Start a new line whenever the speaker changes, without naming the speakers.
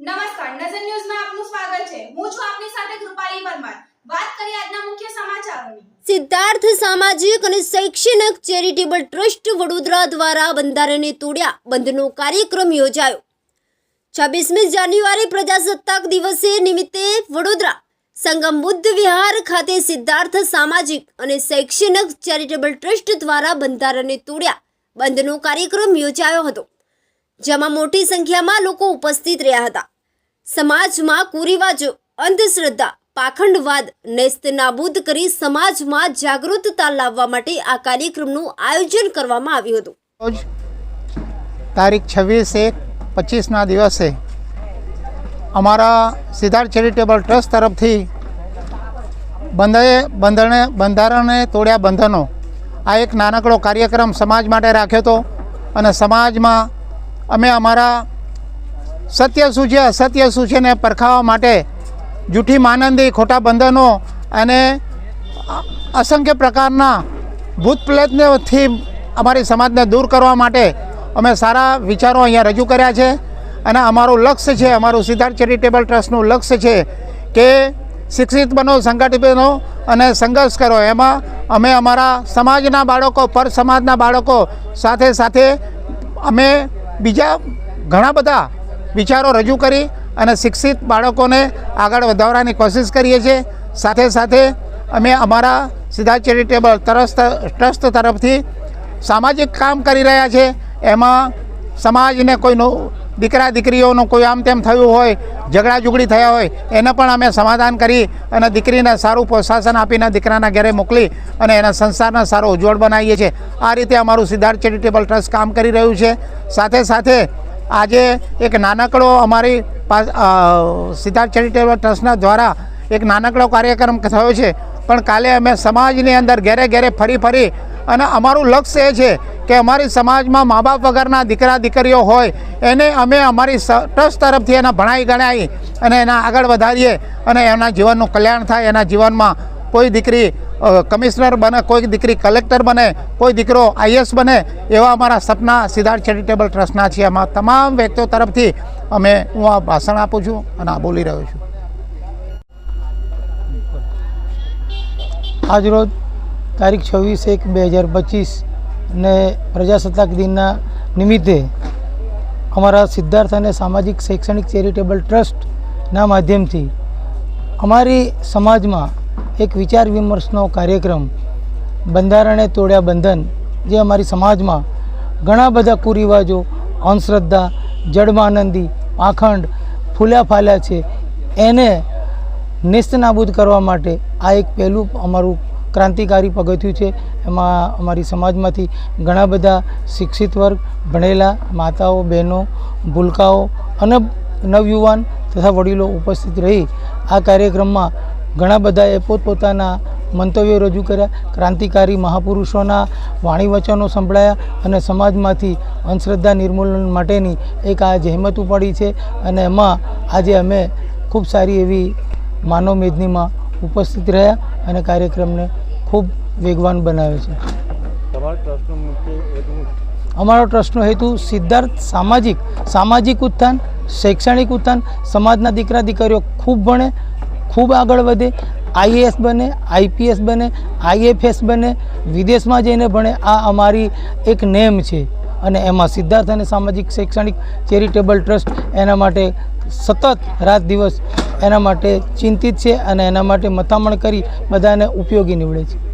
નમસ્કાર, નજર ન્યૂઝમાં આપનું સ્વાગત છે. હું છું આપની સાથે કૃપાલી પરમાર. વાત કરીએ આજના મુખ્ય સમાચારોની.
સિદ્ધાર્થ સામાજિક અને શૈક્ષણિક ચેરિટેબલ ટ્રસ્ટ વડોદરા દ્વારા બંધારણને તોડ્યા. બંધનો કાર્યક્રમ યોજાયો. છવ્વીસમી જાન્યુઆરી પ્રજાસત્તાક દિવસે નિમિત્તે વડોદરા સંગમ બુદ્ધ વિહાર ખાતે સિદ્ધાર્થ સામાજિક અને શૈક્ષણિક ચેરિટેબલ ટ્રસ્ટ દ્વારા બંધારણને તોડ્યા. બંધનો કાર્યક્રમ યોજાયો હતો, જેમાં મોટી સંખ્યામાં લોકો ઉપસ્થિત રહ્યા હતા. સમાજમાં કુરિવાજો, અંધશ્રદ્ધા, પાખંડવાદ, નેસ્ત નાબૂદ કરી સમાજમાં જાગૃતતા લાવવા માટે આ કાર્યક્રમનું આયોજન કરવામાં આવ્યું હતું.
તારીખ છવ્વીસ એક પચીસના દિવસે અમારા સિદ્ધાર્થ ચેરિટેબલ ટ્રસ્ટ તરફથી બંધાએ બંધણે બંધારણને તોડ્યા બંધનો આ એક નાનકડો કાર્યક્રમ સમાજ માટે રાખ્યો હતો અને સમાજમાં અમે અમારા સત્ય શું છે? અસત્ય શું છે ને પરખાવવા માટે જૂઠી માનંદી, ખોટા બંધનો અને અસંખ્ય પ્રકારના ભૂત પ્રેતથી અમારી સમાજને દૂર કરવા માટે અમે સારા વિચારો અહીંયા રજૂ કર્યા છે. અને અમારું લક્ષ્ય છે, અમારું સિદ્ધાર્થ ચેરિટેબલ ટ્રસ્ટનું લક્ષ્ય છે કે શિક્ષિત બનો, સંગઠિત બનો અને સંઘર્ષ કરો. એમાં અમે અમારા સમાજના બાળકો, પર સમાજના બાળકો સાથે સાથે અમે બીજા ઘણા બધા વિચારો રજૂ કરી અને શિક્ષિત બાળકોને આગળ વધારવાની કોશિશ કરીએ છીએ. સાથે સાથે અમે અમારા સિદ્ધાર્થ ચેરિટેબલ ટ્રસ્ટ ટ્રસ્ટ તરફથી સામાજિક કામ કરી રહ્યા છે. એમાં સમાજને કોઈનું દીકરા દીકરીઓનું કોઈ આમ તેમ થયું હોય, ઝઘડા ઝુગડી થયા હોય, એને પણ અમે સમાધાન કરી અને દીકરીને સારું પ્રોત્સાહન આપીને દીકરાના ઘરે મોકલી અને એના સંસારને સારો ઉજ્જવળ બનાવીએ છીએ. આ રીતે અમારું સિદ્ધાર્થ ચેરિટેબલ ટ્રસ્ટ કામ કરી રહ્યું છે. સાથે સાથે આજે એક નાનકડો અમારી સિદ્ધાર્થ ચેરિટેબલ ટ્રસ્ટના દ્વારા એક નાનકડો કાર્યક્રમ થયો છે. પણ કાલે અમે સમાજની અંદર ઘેરે ઘેરે ફરી ફરી અને અમારું લક્ષ્ય એ છે કે અમારી સમાજમાં મા બાપ વગરના દીકરા દીકરીઓ હોય એને અમે અમારી ટ્રસ્ટ તરફથી એના ભણાઈ ગણાવી અને એના આગળ વધારીએ અને એના જીવનનું કલ્યાણ થાય, એના જીવનમાં કોઈ દીકરી કમિશનર બને, કોઈ દીકરી કલેક્ટર બને, કોઈ દીકરો આઈએસ બને, એવા અમારા સપના સિદ્ધાર્થ ચેરિટેબલ ટ્રસ્ટના છે એમાં તમામ વ્યક્તિઓ તરફથી અમે હું આ ભાષણ આપું છું અને આ બોલી રહ્યો છું.
આજરોજ તારીખ છવ્વીસ એક બે હજાર પચીસ ને પ્રજાસત્તાક દિનના નિમિત્તે અમારા સિદ્ધાર્થ અને સામાજિક શૈક્ષણિક ચેરિટેબલ ટ્રસ્ટના માધ્યમથી અમારી સમાજમાં એક વિચાર વિમર્શનો કાર્યક્રમ, બંધારણે તોડ્યા બંધન, જે અમારી સમાજમાં ઘણા બધા કુરિવાજો, અંધશ્રદ્ધા જડમાનંદી પાખંડ ફૂલ્યા ફાલ્યા છે. એને નેસ્તનાબૂદ કરવા માટે આ એક પહેલું અમારું ક્રાંતિકારી પગથિયું છે. એમાં અમારી સમાજમાંથી ઘણા બધા શિક્ષિત વર્ગ, ભણેલા માતાઓ, બહેનો, ભૂલકાઓ અને નવયુવાન તથા વડીલો ઉપસ્થિત રહી આ કાર્યક્રમમાં ઘણા બધાએ પોતપોતાના મંતવ્યો રજૂ કર્યા. ક્રાંતિકારી મહાપુરુષોના વાણી વચનો સંભળાયા અને સમાજમાંથી અંધશ્રદ્ધા નિર્મૂલન માટેની એક આ જહેમત ઉપાડી છે અને એમાં આજે અમે ખૂબ સારી એવી માનવ મેદનીમાં ઉપસ્થિત રહ્યા અને કાર્યક્રમને ખૂબ વેગવાન બનાવે છે. અમારો ટ્રસ્ટનો હેતુ સિદ્ધાર્થ સામાજિક સામાજિક ઉત્થાન શૈક્ષણિક ઉત્થાન. સમાજના દીકરા દીકરીઓ ખૂબ ભણે ખૂબ આગળ વધે, આઈએએસ બને, આઈપીએસ બને, આઈએફએસ બને, વિદેશમાં જઈને ભણે આ અમારી એક નેમ છે. અને એમાં સિદ્ધાર્થ અને સામાજિક શૈક્ષણિક ચેરિટેબલ ટ્રસ્ટ એના માટે સતત રાત દિવસ એના માટે ચિંતિત છે અને એના માટે મથામણ કરી બધાને ઉપયોગી નીવડે છે.